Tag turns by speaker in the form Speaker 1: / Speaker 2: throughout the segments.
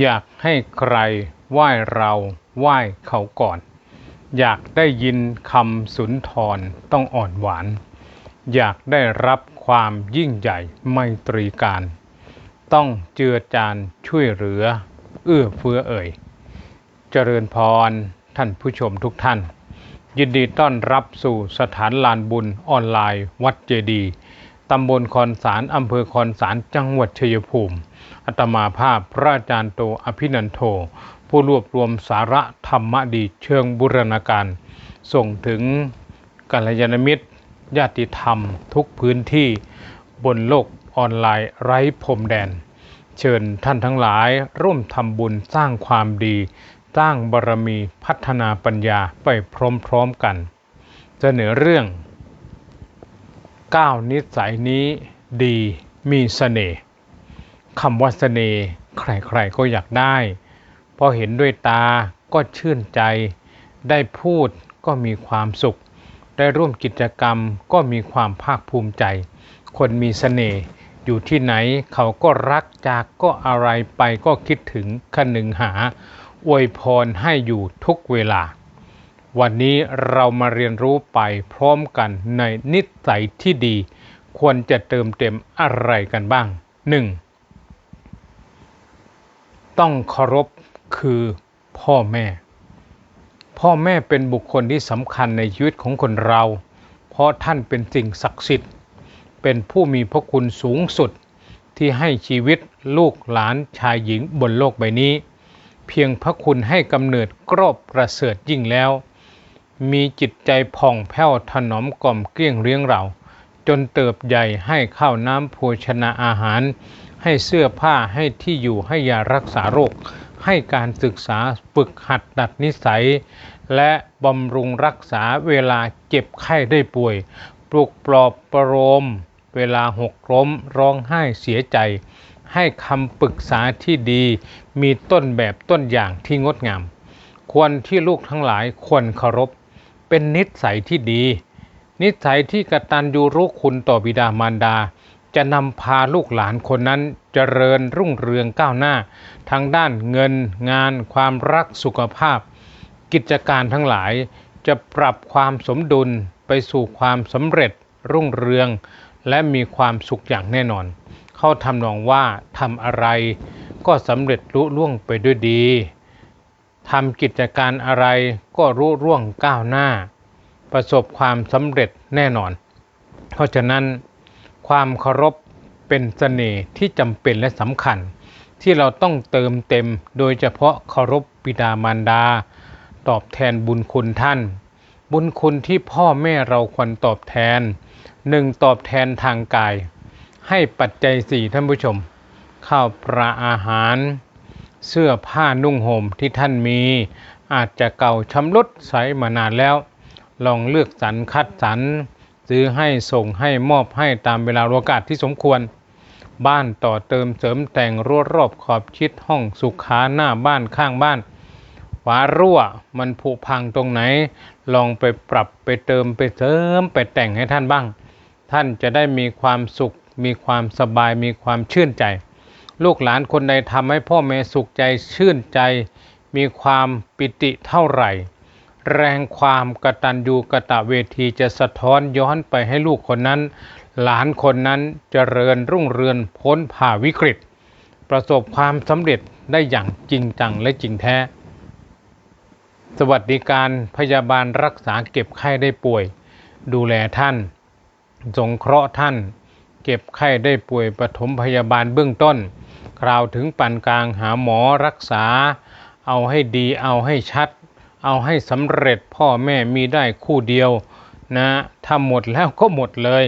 Speaker 1: อยากให้ใครไหว้เราไหว้เขาก่อน อยากได้ยินคำสุนทรต้องอ่อนหวาน อยากได้รับความยิ่งใหญ่ไมตรีการ ต้องเจือจานช่วยเหลือ เอื้อเฟื้อเอ่ย เจริญพรท่านผู้ชมทุกท่าน ยินดีต้อนรับสู่สถานลานบุญออนไลน์วัดเจดีย์ ตำบลคอนสารอำเภอคอนสารจังหวัดชัยภูมิอัตมาภาพพระอาจารย์โตอภินันโท ผู้รวบรวมสาระธรรมดีเชิงบุรณาการ ส่งถึงกัลยาณมิตร ญาติธรรมทุกพื้นที่บนโลกออนไลน์ไร้พรมแดน เชิญท่านทั้งหลายร่วมทำบุญสร้างความดี สร้างบารมีพัฒนาปัญญาไปพร้อมๆกัน เสนอเรื่อง 9 นิสัยนี้ดีมีเสน่ห์คำว่าเสน่ห์ใครๆก็อยากได้ พอเห็นด้วยตาก็ชื่นใจ ได้พูดก็มีความสุข ได้ร่วมกิจกรรมก็มีความภาคภูมิใจ คนมีเสน่ห์อยู่ที่ไหนเขาก็รักจากก็อะไรไปก็คิดถึงคนึงหา อวยพรให้อยู่ทุกเวลา วันนี้เรามาเรียนรู้ไปพร้อมกันในนิสัยที่ดี ควรจะเติมเต็มอะไรกันบ้าง 1. ต้องเคารพคือพ่อแม่ พ่อแม่เป็นบุคคลที่สำคัญในชีวิตของคนเรา เพราะท่านเป็นสิ่งศักดิ์สิทธิ์ เป็นผู้มีพระคุณสูงสุดที่ให้ชีวิตลูกหลานชายหญิงบนโลกใบนี้ เพียงพระคุณให้กำเนิดกรอบประเสริฐยิ่งแล้ว มีจิตใจผ่องแผ้วถนอมกล่อมเกลี้ยงเลี้ยงเรา จนเติบใหญ่ให้ข้าวน้ำโภชนาอาหาร ให้เสื้อผ้าให้ที่อยู่ให้ยารักษาโรค ให้การศึกษาฝึกหัดดัดนิสัย และบำรุงรักษาเวลาเจ็บไข้ได้ป่วย ปลุกปลอบประโลมเวลาหกล้มร้องไห้เสียใจ ให้คำปรึกษาที่ดี มีต้นแบบต้นอย่างที่งดงาม ควรที่ลูกทั้งหลายควรเคารพ เป็นนิสัยที่ดี นิสัยที่กตัญญูรู้คุณต่อบิดามารดา จะนำพาลูกหลานคนนั้นเจริญรุ่งเรืองก้าวหน้า ทั้งด้านเงินงาน ความรักสุขภาพ กิจการทั้งหลายจะปรับความสมดุลไปสู่ความสำเร็จรุ่งเรือง และมีความสุขอย่างแน่นอน เขาทำนองว่าทำอะไรก็สำเร็จลุล่วงไปด้วยดี ทำกิจการอะไรก็รุ่ร่วงก้าวหน้า ประสบความสำเร็จแน่นอน เพราะฉะนั้น ความเคารพเป็นเสน่ห์ที่จำเป็นและสำคัญ ที่เราต้องเติมเต็มโดยเฉพาะเคารพบิดามารดา ตอบแทนบุญคุณท่าน บุญคุณที่พ่อแม่เราควรตอบแทนหนึ่งตอบแทนทางกาย ให้ปัจจัยสี่ท่านผู้ชม ข้าวปลาอาหาร เสื้อผ้านุ่งห่มที่ท่านมี อาจจะเก่าชำรุดใสมานานแล้ว ลองเลือกสรรคัดสรรซื้อให้ส่งให้มอบให้ตามเวลาโอกาสที่สมควร บ้านต่อเติมเสริมแต่งรั้วรอบขอบชิดห้องสุขาหน้าบ้านข้างบ้านฝารั่วมันผุพังตรงไหน ลองไปปรับไปเติมไปเสริมไปแต่งให้ท่านบ้าง ท่านจะได้มีความสุข มีความสบายมีความชื่นใจ ลูกหลานคนใดทำให้พ่อแม่สุขใจชื่นใจ มีความปิติเท่าไหร่ แรงความกตัญญูกะตะเวทีจะสะท้อนย้อนไปให้ลูกคนนั้น หลานคนนั้นเจริญรุ่งเรืองพ้นผ่าวิกฤต ประสบความสำเร็จได้อย่างจริงจังและจริงแท้ สวัสดิการพยาบาลรักษาเก็บไข้ได้ป่วย ดูแลท่าน สงเคราะห์ท่าน เก็บไข้ได้ป่วยปฐมพยาบาลเบื้องต้น กล่าวถึงปานกลางหาหมอรักษา เอาให้ดีเอาให้ชัด เอาให้สำเร็จพ่อแม่มีได้คู่เดียวนะถ้าหมดแล้วก็หมดเลย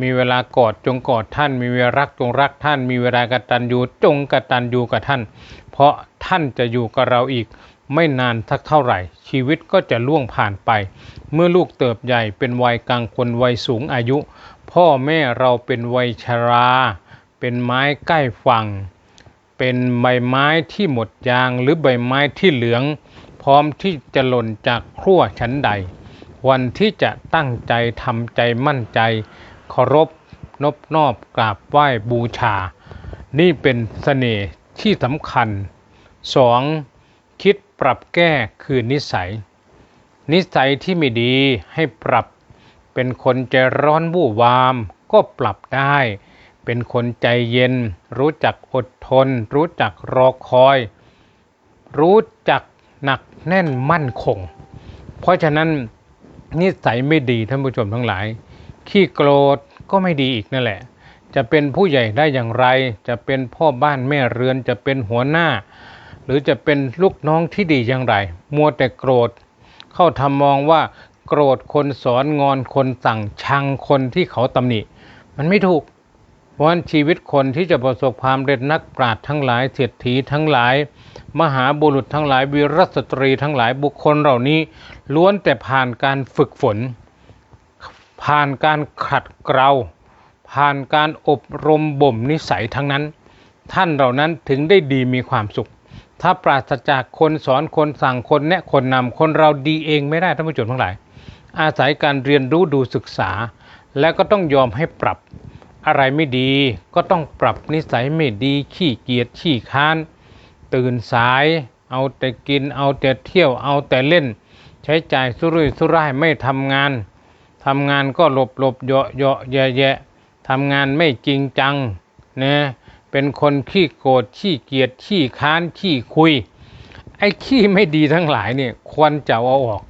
Speaker 1: มีเวลากอดจงกอดท่าน มีเวลารักจงรักท่าน มีเวลากตัญญูจงกตัญญูกับท่าน เพราะท่านจะอยู่กับเราอีกไม่นานสักเท่าไหร่ ชีวิตก็จะล่วงผ่านไป เมื่อลูกเติบใหญ่เป็นวัยกลางคนวัยสูงอายุ พ่อแม่เราเป็นวัยชรา เป็นไม้ใกล้ฝั่ง เป็นใบไม้ที่หมดยางหรือใบไม้ที่เหลือง พร้อมที่จะหล่นจากครัวชั้นใด วันที่จะตั้งใจทำใจมั่นใจเคารพนบนอบกราบไหว้บูชา นี่เป็นเสน่ห์ที่สำคัญ 2. คิดปรับแก้คือนิสัย นิสัยที่ไม่ดีให้ปรับเป็นคนใจร้อนบู่วามก็ปรับได้ เป็นคนใจเย็น รู้จักอดทน รู้จักรอคอย รู้จักหนักแน่นมั่นคง เพราะฉะนั้นนิสัยไม่ดีท่านผู้ชมทั้งหลาย ขี้โกรธก็ไม่ดีอีกนั่นแหละ จะเป็นผู้ใหญ่ได้อย่างไร จะเป็นพ่อบ้านแม่เรือนจะเป็นหัวหน้า หรือจะเป็นลูกน้องที่ดีอย่างไร มัวแต่โกรธ เข้าทำมองว่า โกรธคนสอนงอนคนสั่งชังคนที่เขาตำหนิ มันไม่ถูก เพราะฉะนั้นชีวิตคนที่จะประสบความเร็จนักปราชญ์ทั้งหลายเศรษฐีทั้งหลาย มหาบุรุษทั้งหลายวีรสตรีทั้งหลายบุคคลเหล่านี้ ล้วนแต่ผ่านการฝึกฝน ผ่านการขัดเกลาผ่านการอบรมบ่มนิสัยทั้งนั้น ท่านเหล่านั้นถึงได้ดีมีความสุข ถ้าปราศจากคนสอนคนสั่งคนแนะคนนำคนเราดีเองไม่ได้ท่านผู้ชมทั้งหลาย อาศัยการเรียนรู้ดูศึกษา และก็ต้องยอมให้ปรับ อะไรไม่ดีก็ต้องปรับนิสัยไม่ดีขี้เกียจขี้ค้าน ตื่นสาย เอาแต่กินเอาแต่เที่ยวเอาแต่เล่น ใช้จ่ายสุรุ่ยสุร่ายไม่ทำงานทำงานก็หลบหลบเหยาะเหยาะแยะแยะทำงานไม่จริงจังนะเป็นคนขี้โกรธขี้เกียจขี้ค้านขี้คุย ไอ้ขี้ไม่ดีทั้งหลายเนี่ยควรจะเอาออก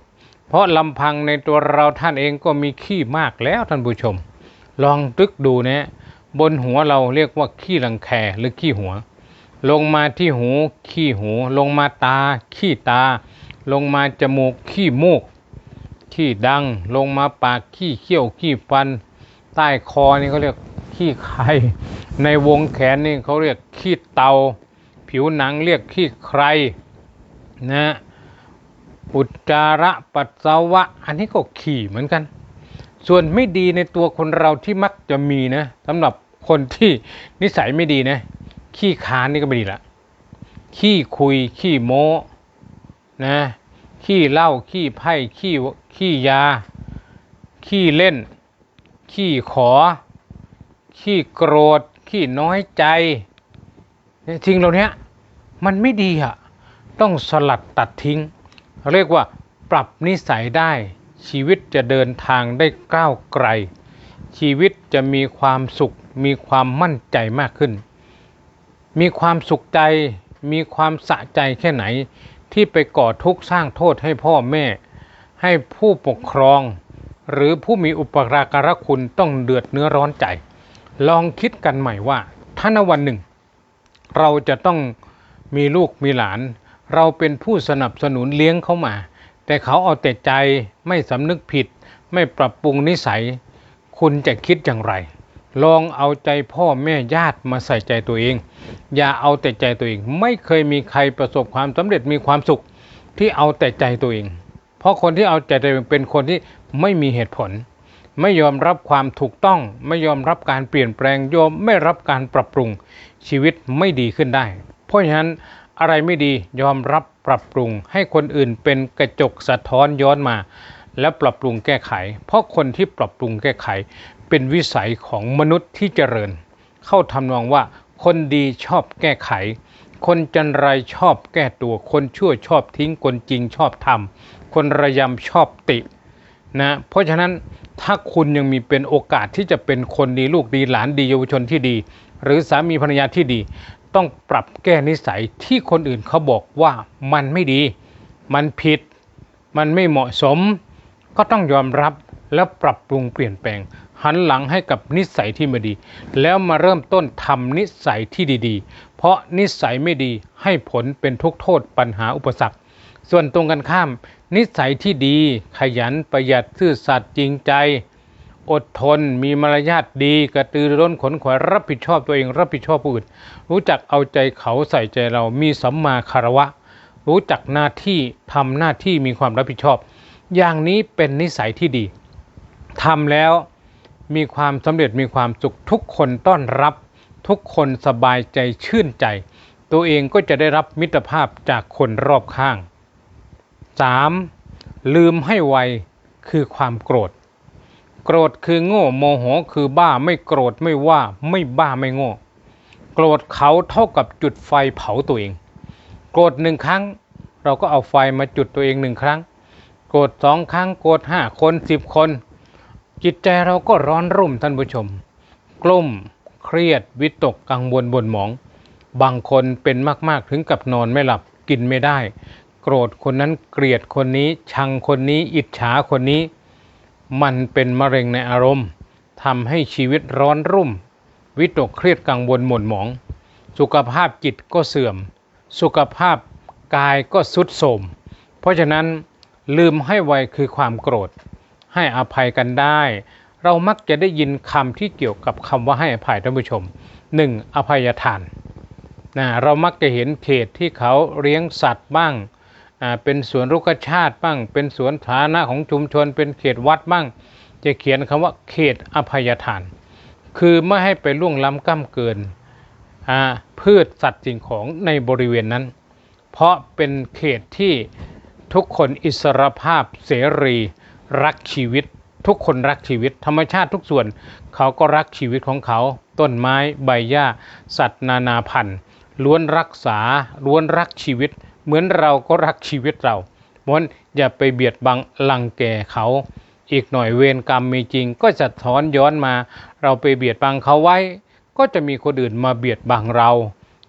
Speaker 1: เพราะลำพังในตัวเราท่านเองก็มีขี้มากแล้วท่านผู้ชม ลองตึกดูนะ บนหัวเราเรียกว่าขี้รังแคหรือขี้หัว ลงมาที่หูขี้หู ลงมาตา ขี้ตา ลงมาจมูกขี้มูก ขี้ดัง ลงมาปากขี้เขี้ยวขี้ฟัน ใต้คอนี่เขาเรียกขี้ไข่ในวงแขนนี่เขาเรียกขี้เตา ผิวหนังเรียกขี้ใครนะอุจจาระปัสสาวะ อันนี้ก็ขี้เหมือนกัน ส่วนไม่ดีในตัวคนเราที่มักจะมีนะสำหรับคนที่นิสัยไม่ดีนะ ขี้ค้านนี่ก็ไม่ดีละขี้คุย ขี้โม้นะ ขี้เหล้าขี้ไพ่ขี้ขี้ยา ขี้เล่น ขี้ขอ ขี้โกรธ ขี้น้อยใจเนี่ยสิ่งเหล่านี้มันไม่ดีอะต้องสลัดตัดทิ้ง เรียกว่าปรับนิสัยได้ ชีวิตจะเดินทางได้ก้าวไกล ชีวิตจะมีความสุข มีความมั่นใจมากขึ้น มีความสุขใจ มีความสะใจแค่ไหน ที่ไปก่อทุกข์สร้างโทษให้พ่อแม่ ให้ผู้ปกครอง หรือผู้มีอุปการะคุณต้องเดือดเนื้อร้อนใจ ลองคิดกันใหม่ว่าถ้าณวันหนึ่ง เราจะต้องมีลูกมีหลาน เราเป็นผู้สนับสนุนเลี้ยงเขามา แต่เขาเอาแต่ใจไม่สำนึกผิด ไม่ปรับปรุงนิสัย คุณจะคิดอย่างไร ลองเอาใจพ่อแม่ญาติมาใส่ใจตัวเอง อย่าเอาแต่ใจตัวเอง ไม่เคยมีใครประสบความสำเร็จมีความสุขที่เอาแต่ใจตัวเอง เพราะคนที่เอาใจตัวเองเป็นคนที่ไม่มีเหตุผล ไม่ยอมรับความถูกต้อง ไม่ยอมรับการเปลี่ยนแปลงยอมไม่รับการปรับปรุงชีวิตไม่ดีขึ้นได้ เพราะฉะนั้น อะไรไม่ดียอมรับปรับปรุงให้คนอื่นเป็นกระจกสะท้อนย้อนมา และปรับปรุงแก้ไข เพราะคนที่ปรับปรุงแก้ไข เป็นวิสัยของมนุษย์ที่เจริญ เข้าทำนองว่า คนดีชอบแก้ไข คนจันไรชอบแก้ตัว คนชั่วชอบทิ้งคนจริงชอบทำคนระยำชอบตินะเพราะฉะนั้นถ้าคุณยังมีเป็นโอกาสที่จะเป็นคนดีลูกดีหลานดีเยาวชนที่ดี หรือสามีภรรยาที่ดี ต้องปรับแก้นิสัยที่คนอื่นเขาบอกว่ามันไม่ดี มันผิด มันไม่เหมาะสม ก็ต้องยอมรับแล้วปรับปรุงเปลี่ยนแปลง หันหลังให้กับนิสัยที่ไม่ดี แล้วมาเริ่มต้นทำนิสัยที่ดีๆ เพราะนิสัยไม่ดีให้ผลเป็นทุกโทษปัญหาอุปสรรค ส่วนตรงกันข้าม นิสัยที่ดี ขยันประหยัดซื่อสัตย์จริงใจ อดทน มีมารยาทดีกระตือรือร้นขนขวายรับผิดชอบตัวเอง รับผิดชอบผู้อื่น รู้จักเอาใจเขาใส่ใจเรามีสัมมาคารวะ รู้จักหน้าที่ทำหน้าที่มีความรับผิดชอบ อย่างนี้เป็นนิสัยที่ดีทำแล้วมีความสำเร็จมีความสุขทุกคนต้อนรับ ทุกคนสบายใจชื่นใจ ตัวเองก็จะได้รับมิตรภาพจากคนรอบข้าง 3. ลืมให้ไวคือความโกรธ โกรธคือโง่ โมโหคือบ้าไม่โกรธไม่ว่าไม่บ้าไม่โง่ โกรธเขาเท่ากับจุดไฟเผาตัวเอง โกรธหนึ่งครั้ง เราก็เอาไฟมาจุดตัวเองหนึ่งครั้ง โกรธสองครั้งโกรธห้าคนสิบคน จิตใจเราก็ร้อนรุ่มท่านผู้ชม กลุ่มเครียดวิตกกังวลบนหมอง บางคนเป็นมากๆถึงกับนอนไม่หลับกินไม่ได้ โกรธคนนั้นเกลียดคนนี้ชังคนนี้ อิจฉาคนนี้ มันเป็นมะเร็งในอารมณ์ทำให้ชีวิตร้อนรุ่ม วิตกเครียดกังวลหม่นหมอง สุขภาพจิตก็เสื่อม สุขภาพกายก็สุดโทมเพราะฉะนั้นลืมให้ไวคือความโกรธ ให้อภัยกันได้ เรามักจะได้ยินคำที่เกี่ยวกับคำว่าให้อภัยท่านผู้ชม 1. อภัยทานนะเรามักจะเห็นเขตที่เขาเลี้ยงสัตว์บ้าง เป็นสวนรุกชาติบ้าง เป็นสวนฐานะของชุมชน เป็นเขตวัดบ้าง จะเขียนคำว่าเขตอภัยทาน คือไม่ให้ไปล่วงล้ำก้ำเกิน พืชสัตว์สิ่งของในบริเวณนั้น เพราะเป็นเขตที่ทุกคนอิสรภาพเสรีรักชีวิต ทุกคนรักชีวิต ธรรมชาติทุกส่วนเขาก็รักชีวิตของเขา ต้นไม้ใบหญ้า สัตว์นานาพันธุ์ล้วนรักษาล้วนรักชีวิต เหมือนเราก็รักชีวิตเราเพราะฉะนั้นอย่าไปเบียดบังลังแกเขา อีกหน่อยเวรกรรมมีจริง ก็จะถอนย้อนมา เราไปเบียดบังเขาไว้ ก็จะมีคนอื่นมาเบียดบังเรา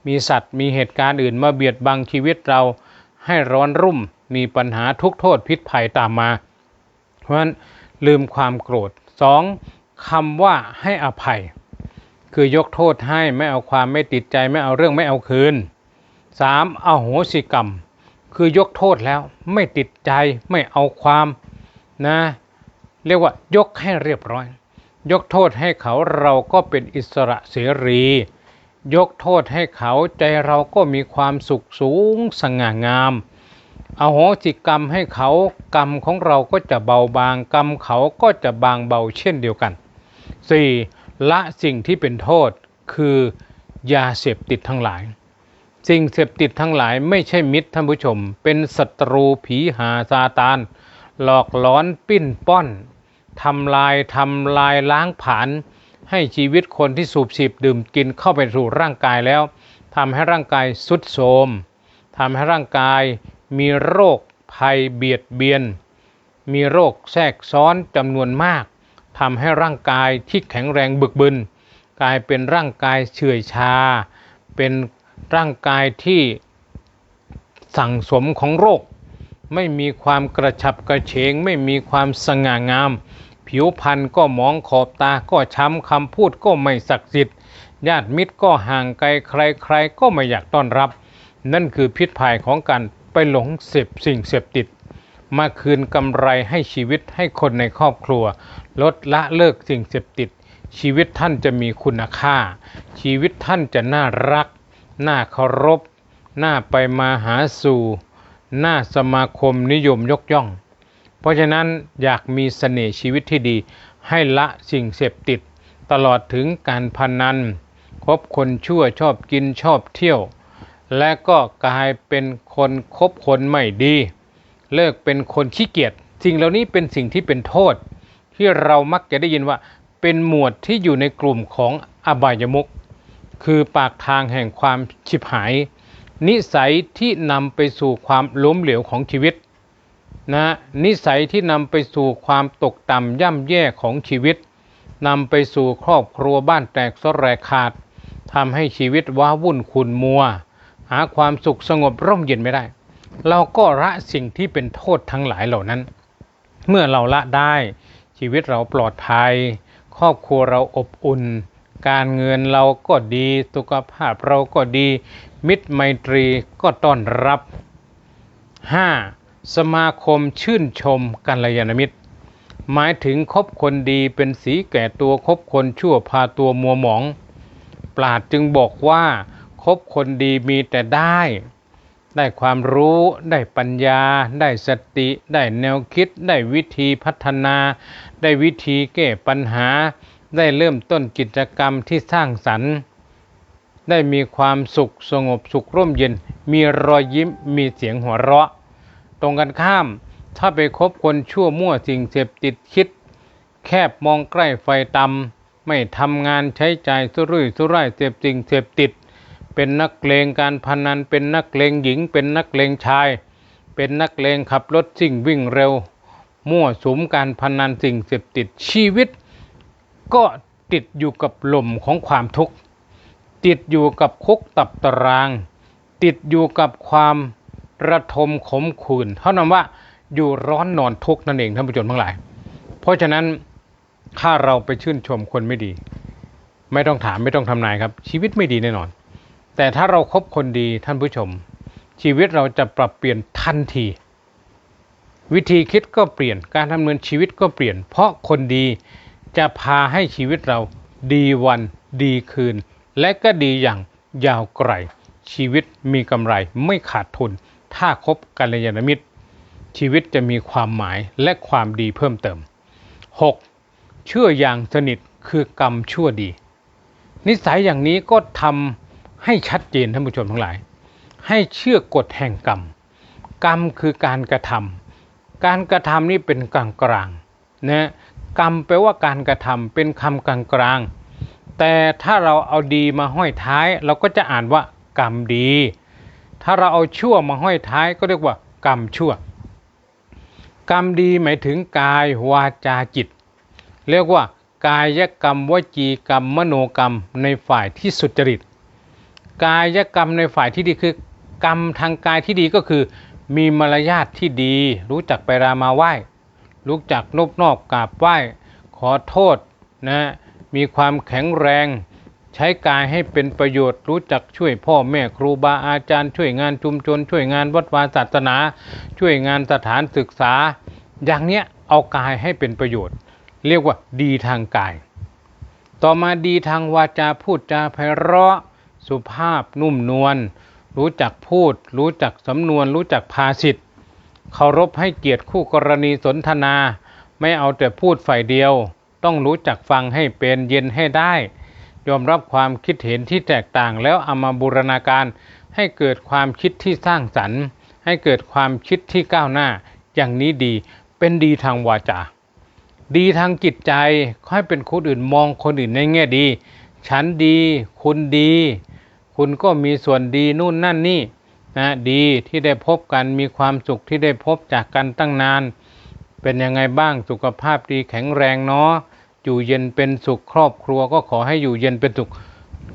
Speaker 1: มีสัตว์มีเหตุการณ์อื่นมาเบียดบังชีวิตเรา ให้ร้อนรุ่มมีปัญหาทุกโทษพิษภัยตามมา เพราะฉะนั้นลืมความโกรธ 2. คำว่าให้อภัย คือยกโทษให้ไม่เอาความไม่ติดใจไม่เอาเรื่องไม่เอาคืน 3. อโหสิกรรม คือยกโทษแล้วไม่ติดใจไม่เอาความนะเรียกว่ายกให้เรียบร้อย ยกโทษให้เขาเราก็เป็นอิสระเสรี ยกโทษให้เขาใจเราก็มีความสุขสูงสง่างามอโหสิกรรมให้เขากรรมของเราก็จะเบาบางกรรมเขาก็จะบางเบาเช่นเดียวกัน 4. ละสิ่งที่เป็นโทษคือ ยาเสพติดทั้งหลาย สิ่งเสพติดทั้งหลายไม่ใช่มิตรท่านผู้ชม เป็นศัตรูผีหาซาตาน หลอกหลอนปิ้นป้อนทำลายทำลายล้างผลาญให้ชีวิตคนที่สูบฉีบดื่มกินเข้าไปสู่ร่างกายแล้วทำให้ร่างกายสุดโทมทำให้ร่างกายมีโรคภัยเบียดเบียน มีโรคแทรกซ้อนจำนวนมากทำให้ร่างกายที่แข็งแรงบึกบึนกลายเป็นร่างกายเฉื่อยชา เป็น ร่างกายที่สั่งสมของโรค ไม่มีความกระฉับกระเฉง ไม่มีความสง่างาม ผิวพรรณก็หมองขอบตาก็ช้ำคำพูดก็ไม่ศักดิ์สิทธิ์ญาติมิตรก็ห่างไกลใคร ๆ ก็ไม่อยากต้อนรับ นั่นคือพิษภัยของการไปหลงเสพสิ่งเสพติด มาคืนกำไรให้ชีวิตให้คนในครอบครัว ลดละเลิกสิ่งเสพติด ชีวิตท่านจะมีคุณค่า ชีวิตท่านจะน่ารัก น่าเคารพน่าไปมาหาสู่น่าสมาคมนิยมยกย่อง เพราะฉะนั้นอยากมีเสน่ห์ชีวิตที่ดี ให้ละสิ่งเสพติด ตลอดถึงการพนันคบคนชั่วชอบกินชอบเที่ยว และก็กลายเป็นคนคบคนไม่ดี เลิกเป็นคนขี้เกียจสิ่งเหล่านี้เป็นสิ่งที่เป็นโทษ ที่เรามักจะได้ยินว่าเป็นหมวดที่อยู่ในกลุ่มของอบายมุข คือปากทางแห่งความชิบหาย นิสัยที่นำไปสู่ความล้มเหลวของชีวิตนะนิสัยที่นำไปสู่ความตกต่ำย่ำแย่ของชีวิตนำไปสู่ครอบครัวบ้านแตกสลายขาดทำให้ชีวิตว้าวุ่นขุนมัว หาความสุขสงบร่มเย็นไม่ได้ เราก็ละสิ่งที่เป็นโทษทั้งหลายเหล่านั้น เมื่อเราละได้ชีวิตเราปลอดภัย ครอบครัวเราอบอุ่น การเงินเราก็ดี สุขภาพเราก็ดี มิตรไมตรีก็ต้อนรับ 5. สมาคมชื่นชมกัลยาณมิตร หมายถึงคบคนดีเป็นสีแก่ตัวคบคนชั่วพาตัวมัวหมอง ปราดจึงบอกว่าคบคนดีมีแต่ได้ ได้ความรู้ได้ปัญญา ได้สติ ได้แนวคิด ได้วิธีพัฒนา ได้วิธีแก้ปัญหา ได้เริ่มต้นกิจกรรมที่สร้างสรรค์ ได้มีความสุขสงบสุขร่มเย็น มีรอยยิ้มมีเสียงหัวเราะ ตรงกันข้าม ถ้าไปคบคนชั่วมั่วสิ่งเสพติดคิด แคบมองใกล้ไฟตำไม่ทำงานใช้ใจายสุรุ่ยสุร่ายเสพสิ่งเสพติด เป็นนักเลงการพนันเป็นนักเลงหญิง เป็นนักเลงชาย เป็นนักเลงขับรถสิ่งวิ่งเร็ว มั่วสุมการพนันสิ่งเสพติดชีวิต ก็ติดอยู่กับลมของความทุกข์ ติดอยู่กับคุกตับตาราง ติดอยู่กับความระทมขมขื่นเท่านั้นว่าอยู่ร้อนนอนทุกข์นั่นเองท่านผู้ชมทั้งหลาย เพราะฉะนั้นถ้าเราไปชื่นชมคนไม่ดี ไม่ต้องถามไม่ต้องทำนายครับ ชีวิตไม่ดีแน่นอน แต่ถ้าเราครบคนดีท่านผู้ชม ชีวิตเราจะปรับเปลี่ยนทันที วิธีคิดก็เปลี่ยนการดำเนินชีวิตก็เปลี่ยน เพราะคนดี จะพาให้ชีวิตเราดีวันดีคืน และก็ดีอย่างยาวไกล ชีวิตมีกำไรไม่ขาดทุน ถ้าคบกัลยาณมิตร ชีวิตจะมีความหมายและความดีเพิ่มเติม 6. เชื่ออย่างสนิทคือกรรมชั่วดี นิสัยอย่างนี้ก็ทำให้ชัดเจนท่านผู้ชมทั้งหลาย ให้เชื่อกฎแห่งกรรม กรรมคือการกระทำการกระทำนี่เป็นกลางกลางนะ กรรมแปลว่าการกระทำเป็นคำกลางกลางๆ แต่ถ้าเราเอาดีมาห้อยท้าย เราก็จะอ่านว่ากรรมดี ถ้าเราเอาชั่วมาห้อยท้ายก็เรียกว่า กรรมชั่ว กรรมดีหมายถึงกายวาจาจิต เรียกว่ากายกรรมวจีกรรม มโนกรรมในฝ่ายที่สุจริต กายกรรมในฝ่ายที่ดีคือกรรมทางกายที่ดีก็คือ มีมารยาทที่ดี รู้จักไปรามาไหว้ รู้จักนบนอบกราบไหว้ ขอโทษนะมีความแข็งแรง ใช้กายให้เป็นประโยชน์ รู้จักช่วยพ่อแม่ครูบาอาจารย์ ช่วยงานชุมชน ช่วยงานวัดวาศาสนา ช่วยงานสถานศึกษา อย่างเนี้ยเอากายให้เป็นประโยชน์ เรียกว่าดีทางกาย ต่อมาดีทางวาจาพูดจาไพเราะ สุภาพนุ่มนวลรู้จักพูด รู้จักสำนวน รู้จักภาษิต เคารพให้เกียรติคู่กรณีสนทนา ไม่เอาแต่พูดฝ่ายเดียว ต้องรู้จักฟังให้เป็นเย็นให้ได้ ยอมรับความคิดเห็นที่แตกต่างแล้วเอามาบูรณาการให้เกิดความคิดที่สร้างสรรค์ ให้เกิดความคิดที่ก้าวหน้า อย่างนี้ดีเป็นดีทางวาจา ดีทางจิตใจให้เป็นคนอื่นมองคนอื่นในแง่ดี ฉันดี คุณดี คุณก็มีส่วนดีนู่นนั่นนี่ นะดีที่ได้พบกันมีความสุขที่ได้พบจากกันตั้งนาน เป็นยังไงบ้างสุขภาพดีแข็งแรงเนาะอยู่เย็นเป็นสุขครอบครัวก็ขอให้อยู่เย็นเป็นสุข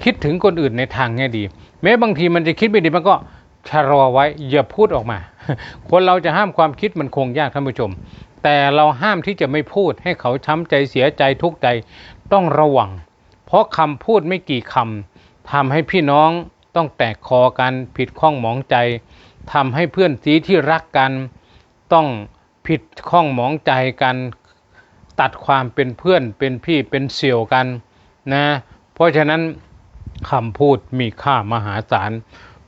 Speaker 1: คิดถึงคนอื่นในทางแง่ดี แม้บางทีมันจะคิดไม่ดีมันก็ชะลอไว้อย่าพูดออกมา คนเราจะห้ามความคิดมันคงยากท่านผู้ชม แต่เราห้ามที่จะไม่พูดให้เขาช้ำใจเสียใจทุกข์ใจต้องระวัง เพราะคำพูดไม่กี่คำทำให้พี่น้อง ต้องแตกคอกันผิดข้องหมองใจทำให้เพื่อนสีที่รักกัน ต้องผิดข้องหมองใจกัน ตัดความเป็นเพื่อนเป็นพี่เป็นเสี่ยวกันนะเพราะฉะนั้นคำพูดมีค่ามหาศาล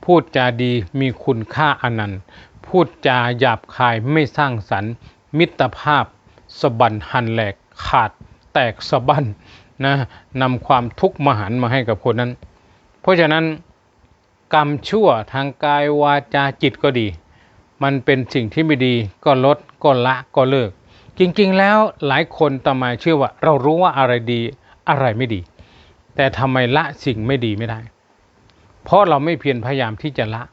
Speaker 1: พูดจาดีมีคุณค่าอนันต์ พูดจาหยาบคายไม่สร้างสรรค์ มิตรภาพสบันหันแหลกขาดแตกสะบั้นนะนำความทุกข์มหันต์มาให้กับคนนั้น เพราะฉะนั้น กรรมชั่วทางกายวาจาจิตก็ดี มันเป็นสิ่งที่ไม่ดีก็ลดก็ละก็เลิก จริงๆแล้วหลายคนต่อมาเชื่อว่า เรารู้ว่าอะไรดีอะไรไม่ดี แต่ทำไมละสิ่งไม่ดีไม่ได้ เพราะเราไม่เพียรพยายามที่จะละ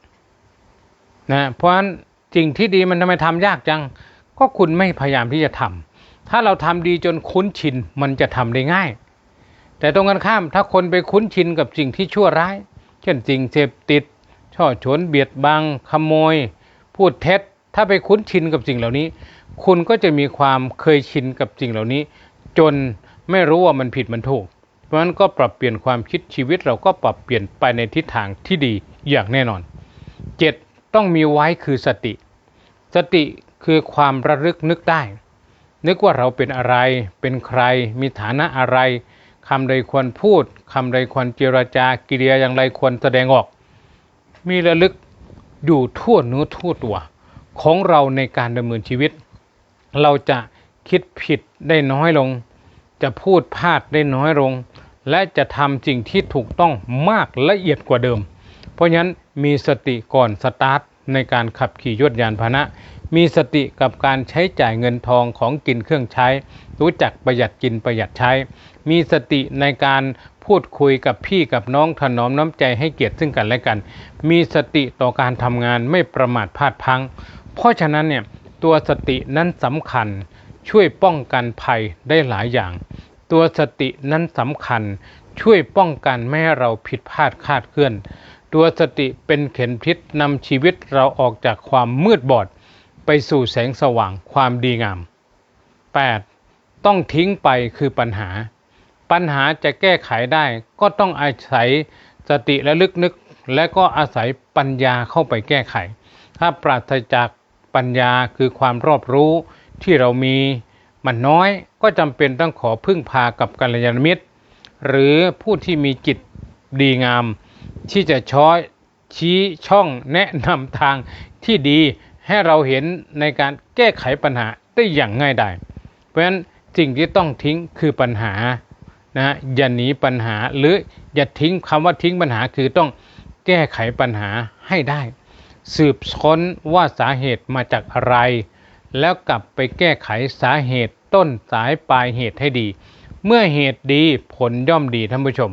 Speaker 1: นะเพราะฉะนั้นสิ่งที่ดีมันทำไมทำยากจัง ก็คุณไม่พยายามที่จะทำถ้าเราทำดีจนคุ้นชินมันจะทำได้ง่าย แต่ตรงกันข้ามถ้าคนไปคุ้นชินกับสิ่งที่ชั่วร้าย เช่นสิ่งเสพติด ช่อฉนเบียดบังขโมย พูดเท็จ ถ้าไปคุ้นชินกับสิ่งเหล่านี้ คุณก็จะมีความเคยชินกับสิ่งเหล่านี้ จนไม่รู้ว่ามันผิดมันถูก เพราะฉะนั้นก็ปรับเปลี่ยนความคิดชีวิตเราก็ปรับเปลี่ยนไปในทิศทางที่ดีอย่างแน่นอน 7. ต้องมีไว้คือสติ สติคือความระลึกนึกได้ นึกว่าเราเป็นอะไร เป็นใคร มีฐานะอะไร คำใดควรพูดคำใดควรเจรจากิริยาอย่างไรควรแสดงออก มีระลึกอยู่ทั่วเนื้อทั่วตัว ของเราในการดำเนินชีวิต เราจะคิดผิดได้น้อยลง จะพูดพลาดได้น้อยลง และจะทำสิ่งที่ถูกต้องมากละเอียดกว่าเดิม เพราะฉะนั้นมีสติก่อนสตาร์ทในการขับขี่ยวดยานพาหนะ มีสติกับการใช้จ่ายเงินทองของกินเครื่องใช้ รู้จักประหยัดกินประหยัดใช้ มีสติในการพูดคุยกับพี่กับน้องถนอมน้ำใจให้เกียรติซึ่งกันและกัน มีสติต่อการทำงานไม่ประมาทพลาดพัง เพราะฉะนั้นเนี่ยตัวสตินั้นสำคัญช่วยป้องกันภัยได้หลายอย่าง ตัวสตินั้นสำคัญช่วยป้องกันไม่ให้เราผิดพลาดคาดเคลื่อน ตัวสติเป็นเข็มทิศนำชีวิตเราออกจากความมืดบอด ไปสู่แสงสว่างความดีงาม 8. ต้องทิ้งไปคือปัญหา ปัญหาจะแก้ไขได้ก็ต้องอาศัยสติและลึกนึก และก็อาศัยปัญญาเข้าไปแก้ไข ถ้าปราศจากปัญญาคือความรอบรู้ที่เรามีมันน้อยก็จำเป็นต้องขอพึ่งพากับกัลยาณมิตร หรือผู้ที่มีจิตดีงาม ที่จะช้อยชี้ช่องแนะนำทางที่ดีให้เราเห็นในการแก้ไขปัญหาได้อย่างง่ายดายเพราะฉะนั้นสิ่งที่ต้องทิ้งคือปัญหา นะอย่าหนีปัญหาหรืออย่าทิ้งคำว่าทิ้งปัญหาคือต้องแก้ไขปัญหาให้ได้ สืบค้นว่าสาเหตุมาจากอะไร แล้วกลับไปแก้ไขสาเหตุต้นสายปลายเหตุให้ดี เมื่อเหตุดีผลย่อมดีท่านผู้ชม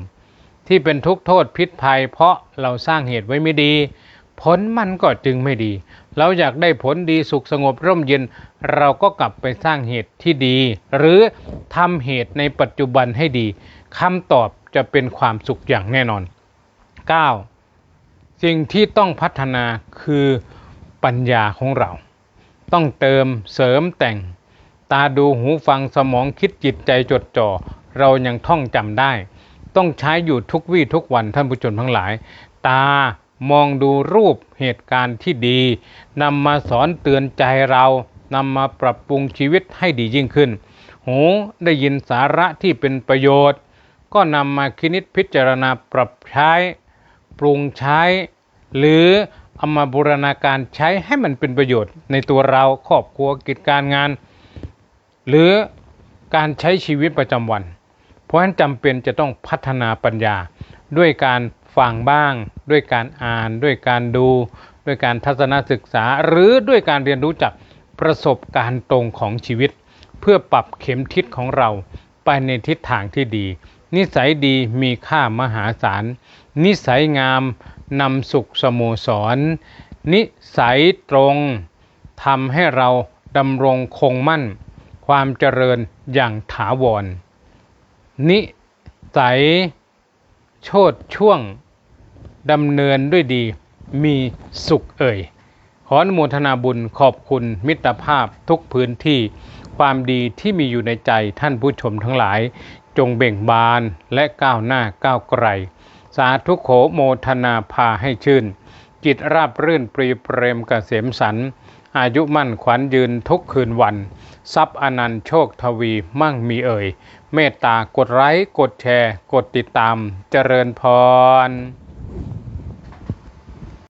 Speaker 1: ที่เป็นทุกข์โทษพิษภัย เพราะเราสร้างเหตุไว้ไม่ดี ผลมันก็จึงไม่ดี เราอยากได้ผลดีสุขสงบร่มเย็น เราก็กลับไปสร้างเหตุที่ดี หรือทำเหตุในปัจจุบันให้ดีคำตอบจะเป็นความสุขอย่างแน่นอน 9. สิ่งที่ต้องพัฒนาคือปัญญาของเรา ต้องเติมเสริมแต่ง ตาดูหูฟังสมองคิดจิตใจจดจ่อ เรายังท่องจำได้ ต้องใช้อยู่ทุกวี่ทุกวันท่านผู้ชมทั้งหลาย ตา มองดูรูปเหตุการณ์ที่ดีนำมาสอนเตือนใจเรานำมาปรับปรุงชีวิตให้ดียิ่งขึ้น หูได้ยินสาระที่เป็นประโยชน์ ก็นำมาคินิดพิจารณาปรับใช้ ปรุงใช้ หรือเอามาบูรณาการใช้ให้มันเป็นประโยชน์ ในตัวเราครอบครัวกิจการงาน หรือการใช้ชีวิตประจำวัน เพราะฉะนั้นจำเป็นจะต้องพัฒนาปัญญาด้วยการ ฟังบ้าง ด้วยการอ่านด้วยการดู ด้วยการทัศนศึกษา หรือด้วยการเรียนรู้จากประสบการณ์ตรงของชีวิต เพื่อปรับเข็มทิศของเราไปในทิศทางที่ดี นิสัยดีมีค่ามหาศาล นิสัยงามนำสุขสโมสร นิสัยตรงทำให้เราดำรงคงมั่น ความเจริญอย่างถาวร นิสัยโชดช่วง ดำเนินด้วยดีมีสุขเอ่ย ขออนุโมทนาบุญขอบคุณมิตรภาพทุกพื้นที่ ความดีที่มีอยู่ในใจท่านผู้ชมทั้งหลาย จงเบ่งบานและก้าวหน้าก้าวไกล สาธุโขโมทนาพาให้ชื่น จิตราบรื่นปรีเปรมกเกษมสัน อายุมั่นขวัญยืนทุกคืนวัน ทรัพย์อนันต์โชคทวีมั่งมีเอ่ย เมตตากดไลค์กดแชร์ กดติดตามเจริญพร